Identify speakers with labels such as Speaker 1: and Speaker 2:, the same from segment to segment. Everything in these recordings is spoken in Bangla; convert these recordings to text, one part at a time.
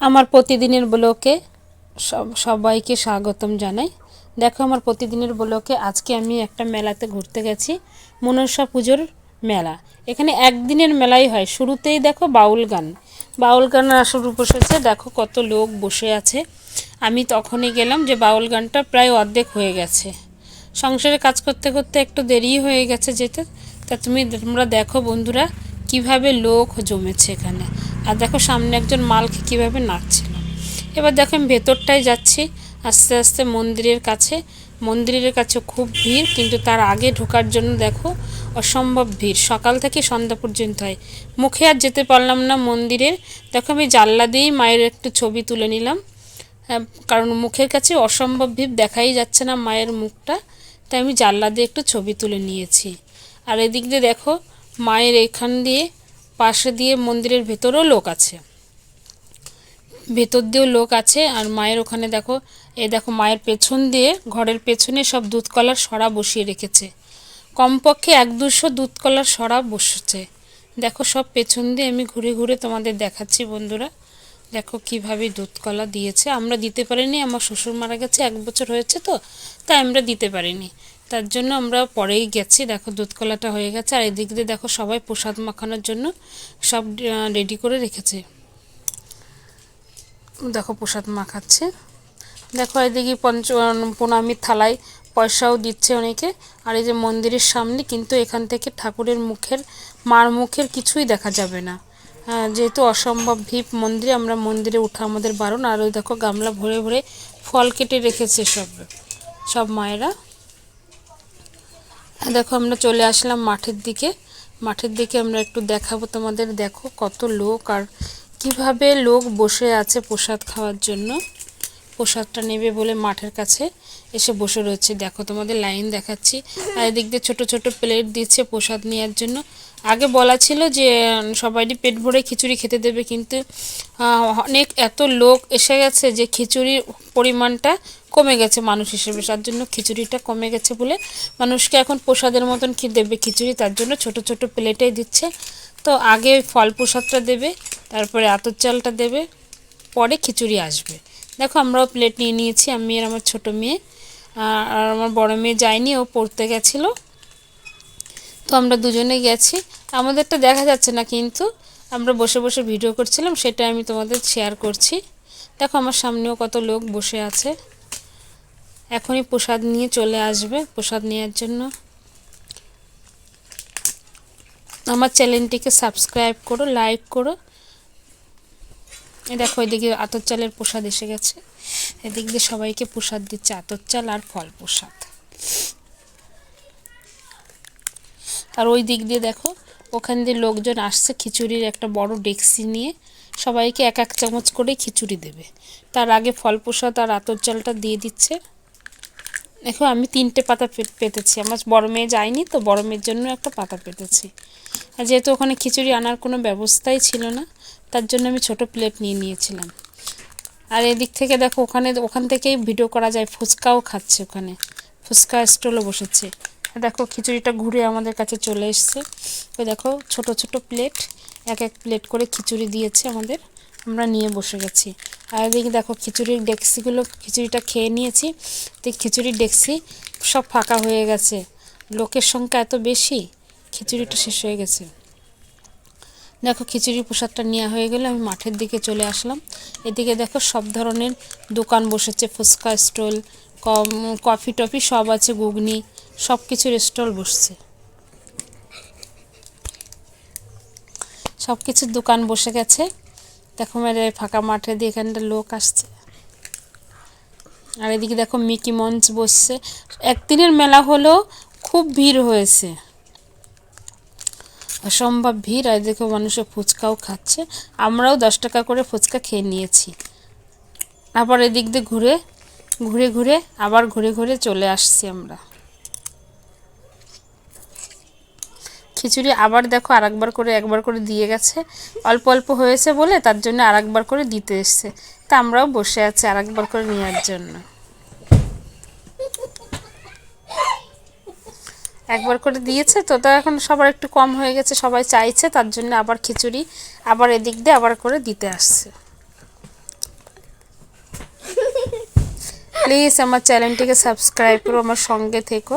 Speaker 1: আমার প্রতিদিনের ব্লকে সব, সবাইকে স্বাগতম জানাই। দেখো আমার প্রতিদিনের ব্লকে আজকে আমি একটা মেলাতে ঘুরতে গেছি, মনসা পুজোর মেলা। এখানে একদিনের মেলাই হয়, শুরুতেই দেখো বাউল গান। বাউল গান শুরু বসেছে, দেখো কত লোক বসে আছে। আমি তখনই গেলাম যে বাউল গানটা প্রায় অর্ধেক হয়ে গেছে। সংসারে কাজ করতে করতে একটু দেরি হয়ে গেছে যেতে। তা তুমি, তোমরা দেখো বন্ধুরা, কীভাবে লোক জমেছে এখানে। আর দেখো সামনে একজন মালকে কীভাবে নাচছিল। এবার দেখো আমি ভেতরটায় যাচ্ছি আস্তে আস্তে মন্দিরের কাছে। মন্দিরের কাছে খুব ভিড় কিন্তু তার আগে ঢোকার জন্য দেখো অসম্ভব ভিড়। সকাল থেকে সন্ধ্যা পর্যন্ত হয়। মুখে আর যেতে পারলাম না মন্দিরের। দেখো আমি জানলা দিয়েই মায়ের একটু ছবি তুলে নিলাম। হ্যাঁ, কারণ মুখের কাছে অসম্ভব ভিড় দেখাই যাচ্ছে না মায়ের মুখটা। তাই আমি জানলা দিয়ে একটু ছবি তুলে নিয়েছি। আর এদিক দিয়ে দেখো মায়ের এখান দিয়ে পাশে দিয়ে মন্দিরের ভেতরেও লোক আছে। ভেতর দিয়েও লোক আছে আর মায়ের ওখানে দেখো, এ দেখো মায়ের পেছন দিয়ে, ঘরের পেছনে সব দুধ কলার সরা বসিয়ে রেখেছে। কমপক্ষে এক দুশো দুধ কলার সরা বসেছে। দেখো সব পেছন দিয়ে আমি ঘুরে ঘুরে তোমাদের দেখাচ্ছি বন্ধুরা। দেখো কীভাবে দুধ কলা দিয়েছে। আমরা দিতে পারিনি, আমার শ্বশুর মারা গেছে, এক বছর হয়েছে তো, তাই আমরা দিতে পারিনি। তার জন্য আমরা পরেই গেছি। দেখো দুধ কলাটা হয়ে গেছে। আর এদিক দিয়ে দেখো সবাই প্রসাদ মাখানোর জন্য সব রেডি করে রেখেছে। দেখো প্রসাদ মাখাচ্ছে। দেখো এদিকে পঞ্চ প্রণামীর থালায় পয়সাও দিচ্ছে অনেকে। আর এই যে মন্দিরের সামনে কিন্তু এখান থেকে ঠাকুরের মুখের, মার মুখের কিছুই দেখা যাবে না। যেহেতু অসম্ভব ভিপ মন্দিরে, আমরা মন্দিরে উঠা আমাদের বারণ। আর ওই দেখো গামলা ভরে ভরে ফল কেটে রেখেছে সব সব মায়েরা। দেখো, আমরা চলে আসলাম মাঠের দিকে। মাঠের দিকে আমরা একটু দেখাবো তোমাদের। দেখো, কত লোক আর কীভাবে লোক বসে আছে প্রসাদ খাওয়ার জন্য। প্রসাদটা নেবে বলে মাঠের কাছে এসে বসে রয়েছে। দেখো, তোমাদের লাইন দেখাচ্ছি। আর এদিক দিয়ে ছোটো ছোটো প্লেট দিচ্ছে প্রসাদ নেওয়ার জন্য। আগে বলা ছিল যে সবাইই পেট ভরে খিচুড়ি খেতে দেবে, কিন্তু অনেক এত লোক এসে গেছে যে খিচুড়ির পরিমাণটা কমে গেছে মানুষ হিসেবে, তার জন্য খিচুড়িটা কমে গেছে বলে মানুষকে এখন প্রসাদের মতন কি দেবে খিচুড়ি, তার জন্য ছোট ছোট প্লেটেই দিচ্ছে। তো আগে ফল প্রসাদটা দেবে, তারপরে আতর চালটা দেবে, পরে খিচুড়ি আসবে। দেখো আমরাও প্লেট নিয়ে নিয়েছি, আমি আর আমার ছোট মেয়ে। আর আমার বড় মেয়ে যায়নি, ও পড়তে গেছিল। তো আমরা দুজনে গেছি। আমাদেরটা দেখা যাচ্ছে না কিন্তু, আমরা বসে বসে ভিডিও করছিলাম সেটা আমি তোমাদের শেয়ার করছি। দেখো আমার সামনেও কত লোক বসে আছে। এখনই প্রসাদ নিয়ে চলে আসবে। প্রসাদ নেওয়ার জন্য আমার চ্যানেলটিকে সাবস্ক্রাইব করো, লাইক করো। দেখো, এদিকে আতর চালের প্রসাদ এসে গেছে। এদিক দিয়ে সবাইকে প্রসাদ দিচ্ছে, আতর চাল আর ফল প্রসাদ। আর ওই দিক দিয়ে দেখো, ওখান দিয়ে লোকজন আসছে খিচুড়ির একটা বড় ডেক্সি নিয়ে। সবাইকে এক এক চামচ করে খিচুড়ি দেবে। তার আগে ফল প্রসাদ আর আতর চালটা দিয়ে দিচ্ছে। দেখো, আমি তিনটে পাতা পেতেছি। আমার বড় মেয়ে যায়নি তো, বড় মেয়ের জন্য একটা পাতা পেতেছি। আর যেহেতু ওখানে খিচুড়ি আনার কোনো ব্যবস্থাই ছিল না, তার জন্য আমি ছোট প্লেট নিয়ে নিয়েছিলাম। আর এদিক থেকে দেখো, ওখানে, ওখান থেকেই ভিডিও করা যায়, ফুচকাও খাচ্ছে ওখানে। ফুচকা স্টলও বসেছে। দেখো, খিচুড়িটা ঘুরে আমাদের কাছে চলে এসছে। ওই দেখো, ছোট ছোট প্লেট, এক এক প্লেট করে খিচুড়ি দিয়েছে আমাদের। আমরা নিয়ে বসে গেছি। আর এদিকে দেখো খিচুড়ির ডেক্সিগুলো, খিচুড়িটা খেয়ে নিয়েছি। তো খিচুড়ির ডেক্সি সব ফাঁকা হয়ে গেছে। লোকের সংখ্যা এত বেশি, খিচুড়িটা শেষ হয়ে গেছে। দেখো খিচুড়ি প্রসাদটা নেওয়া হয়ে গেলে আমি মাঠের দিকে চলে আসলাম। এদিকে দেখো সব ধরনের দোকান বসেছে, ফুচকা স্টল, কম, কফি টফি সব আছে, ঘুগনি সব কিছুর স্টল বসছে। সব কিছুর দোকান বসে গেছে। দেখো মেরে ফাঁকা মাঠে দিয়ে এখানটা লোক আসছে। আর এদিকে দেখো মিকি মঞ্চ বসছে। একদিনের মেলা হলেও খুব ভিড় হয়েছে। অসম্ভব ভিড়। আর দেখো মানুষের ফুচকাও খাচ্ছে। আমরাও দশ টাকা করে ফুচকা খেয়ে নিয়েছি। আবার এদিক দিয়ে ঘুরে ঘুরে ঘুরে আবার ঘুরে ঘুরে চলে আসছি আমরা। খিচুড়ি আবার দেখো আরেকবার করে, একবার করে দিয়ে গেছে। অল্প অল্প হয়েছে বলে তার জন্য আরেকবার করে দিতে এসছে। তা আমরাও বসে আছি আরেকবার করে নেওয়ার জন্য। একবার করে দিয়েছে তো, তা এখন সবার একটু কম হয়ে গেছে, সবাই চাইছে, তার জন্য আবার খিচুড়ি আবার এদিক দিয়ে আবার করে দিতে আসছে। প্লিজ আমার চ্যানেলটিকে সাবস্ক্রাইব করো, আমার সঙ্গে থেকো।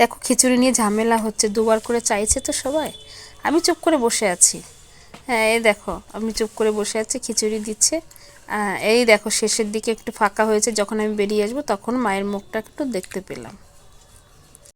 Speaker 1: দেখো খিচুড়ি নিয়ে ঝামেলা হচ্ছে, দুবার করে চাইছে তো সবাই। আমি চুপ করে বসে আছি। হ্যাঁ এই দেখো, আমি চুপ করে বসে আছি, খিচুড়ি দিচ্ছে। এই দেখো, শেষের দিকে একটু ফাঁকা হয়েছে, যখন আমি বেরিয়ে আসব তখন মায়ের মুখটা একটু দেখতে পেলাম।